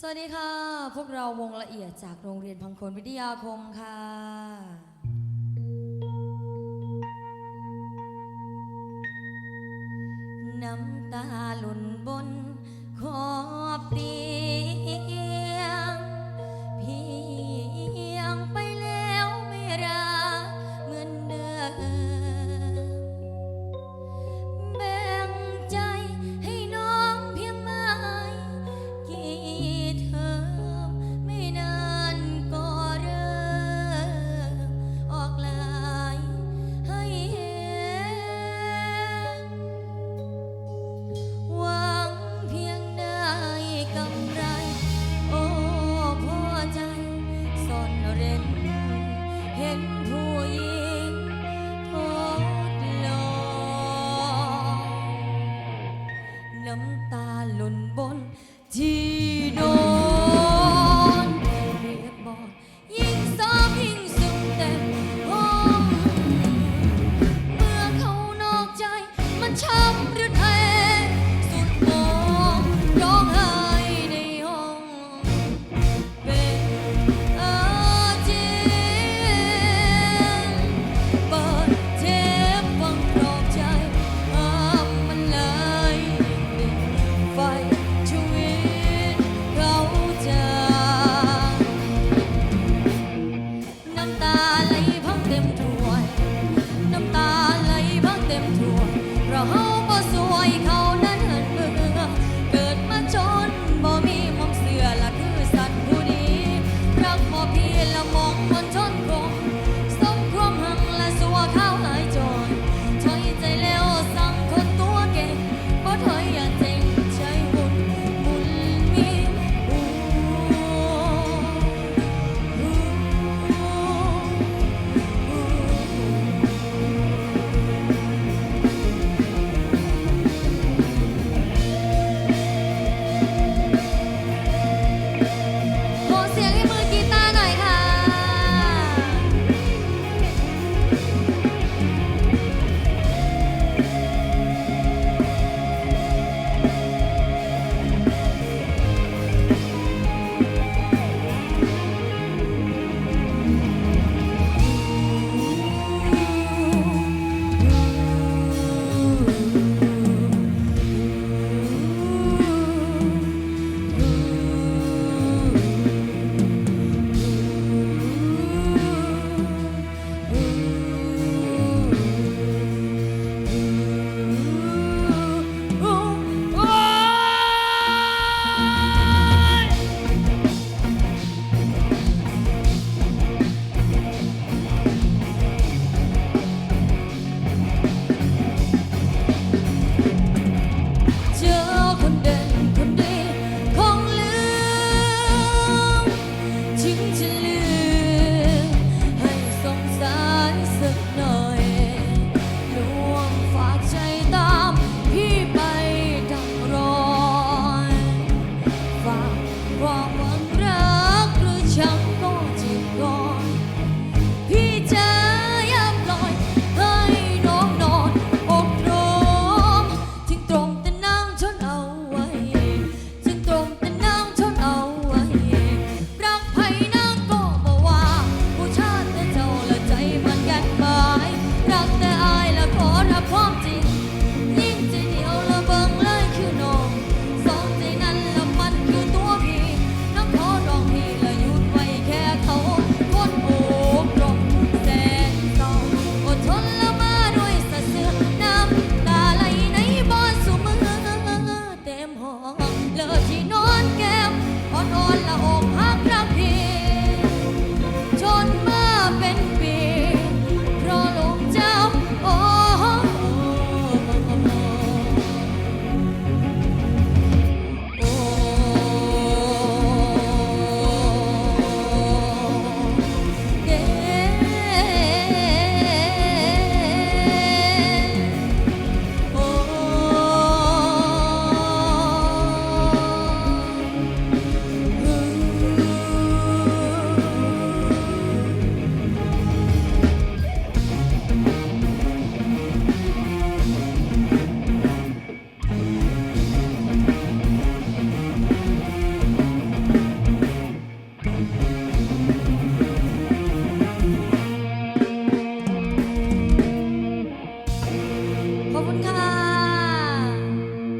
สวัสดีค่ะ พวกเราวงละเอียดจากโรงเรียนพังคนวิทยาคมค่ะน้ำตาหล่นบนขอบเตียง นผู้หญิงทดลองน้ำตาหล่นบนที่นอน ที่นอนแก้มพอนอนละอกหา